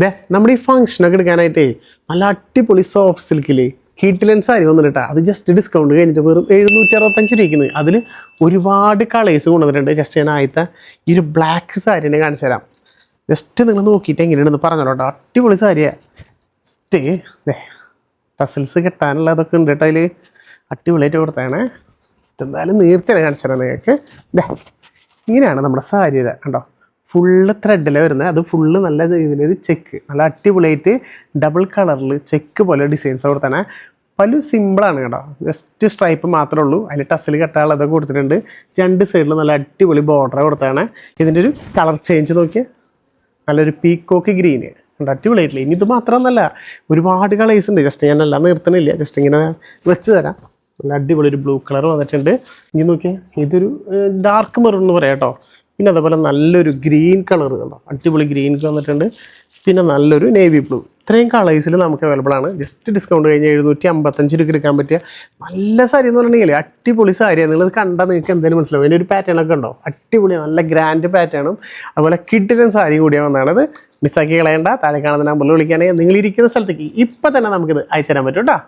ദേ നമ്മുടെ ഈ ഫംഗ്ഷനൊക്കെ എടുക്കാനായിട്ടേ നല്ല അടിപൊളി സോഫ്റ്റ് ഹീറ്റ് ലെൻസ് ആയി വന്നിട്ടാ അത് ജസ്റ്റ് ഡിസ്കൗണ്ട് കഴിഞ്ഞിട്ട് വെറും എഴുന്നൂറ്റി അറുപത്തഞ്ച് രൂപയ്ക്കുന്നത് അതിൽ ഒരുപാട് കളേഴ്സ് കൊണ്ടുവന്നിട്ടുണ്ട്. ജസ്റ്റ് ഞാൻ ആദ്യത്തെ ഈ ഒരു ബ്ലാക്ക് സാരിനെ കാണിച്ചു തരാം. ജസ്റ്റ് നിങ്ങൾ നോക്കിയിട്ട് എങ്ങനെയാണെന്ന് പറഞ്ഞോളൂ കേട്ടോ. അടിപൊളി സാരിയാണ് ജസ്റ്റ് ദേ ടസിൽസ് കെട്ടാനുള്ള അതൊക്കെ ഉണ്ട് കേട്ടോ അതിൽ അടിപൊളിയായിട്ട് കൊടുത്താണ് ജസ്റ്റ് എന്തായാലും നേരത്തെ കാണിച്ചു തരാം നിങ്ങൾക്ക്. ഇങ്ങനെയാണ് നമ്മുടെ സാരി കണ്ടോ. ഫുള്ള് ത്രെഡിൽ വരുന്നത്. അത് ഫുള്ള് നല്ല രീതിയിലൊരു ചെക്ക് നല്ല അടിപൊളിയായിട്ട് ഡബിൾ കളറിൽ ചെക്ക് പോലെ ഡിസൈൻസ് കൊടുത്താണ് പല സിമ്പിളാണ് കേട്ടോ. ജസ്റ്റ് സ്ട്രൈപ്പ് മാത്രമേ ഉള്ളൂ. അതിൽ ടസിൽ കെട്ടാനുള്ളതൊക്കെ കൊടുത്തിട്ടുണ്ട്. രണ്ട് സൈഡിൽ നല്ല അടിപൊളി ബോർഡർ കൊടുത്താണ് ഇതിന്റെ ഒരു കളർ ചേഞ്ച് നോക്കിയാൽ നല്ലൊരു പീക്കോക്ക് ഗ്രീന് ഉണ്ട് അടിപൊളിയായിട്ടില്ല? ഇനി ഇത് മാത്രമൊന്നല്ല. ഒരുപാട് കളേഴ്സ് ഉണ്ട്. ജസ്റ്റ് ഞാൻ എല്ലാം നിർത്തണില്ല ജസ്റ്റ് ഇങ്ങനെ വെച്ച് തരാം. നല്ല അടിപൊളി ഒരു ബ്ലൂ കളർ വന്നിട്ടുണ്ട്. ഇനി നോക്കിയാൽ ഇതൊരു ഡാർക്ക് മെറൂൺ എന്ന് പറയാം കേട്ടോ. പിന്നെ അതേപോലെ നല്ലൊരു ഗ്രീൻ കളർ കണ്ടോ? അടിപൊളി ഗ്രീൻ വന്നിട്ടുണ്ട്. പിന്നെ നല്ലൊരു നേവി ബ്ലൂ. ഇത്രയും കളേഴ്സിൽ നമുക്ക് അവൈലബിൾ ആണ്. ജസ്റ്റ് ഡിസ്കൗണ്ട് കഴിഞ്ഞ് എഴുന്നൂറ്റി അമ്പത്തഞ്ച് രൂപ എടുക്കാൻ പറ്റിയ നല്ല സാരി എന്ന് പറഞ്ഞിട്ടുണ്ടെങ്കിൽ അടിപൊളി സാരിയാണ് നിങ്ങൾ കണ്ടാൽ നിങ്ങൾക്ക് എന്തായാലും മനസ്സിലാവും. അതിന്റെ ഒരു പാറ്റേൺ ഒക്കെ ഉണ്ടോ? അടിപൊളി നല്ല ഗ്രാൻഡ് പാറ്റേണും അതുപോലെ കിട്ടിരൻ സാരി കൂടിയാണ് വന്നതാണത് മിസ്സാക്കി കളയണ്ട. താഴെ കാണുന്ന നമ്പറിൽ വിളിക്കുകയാണെങ്കിൽ നിങ്ങൾ ഇരിക്കുന്ന സ്ഥലത്തേക്ക് ഇപ്പം തന്നെ നമുക്കിത് അയച്ചു തരാൻ പറ്റും കേട്ടോ.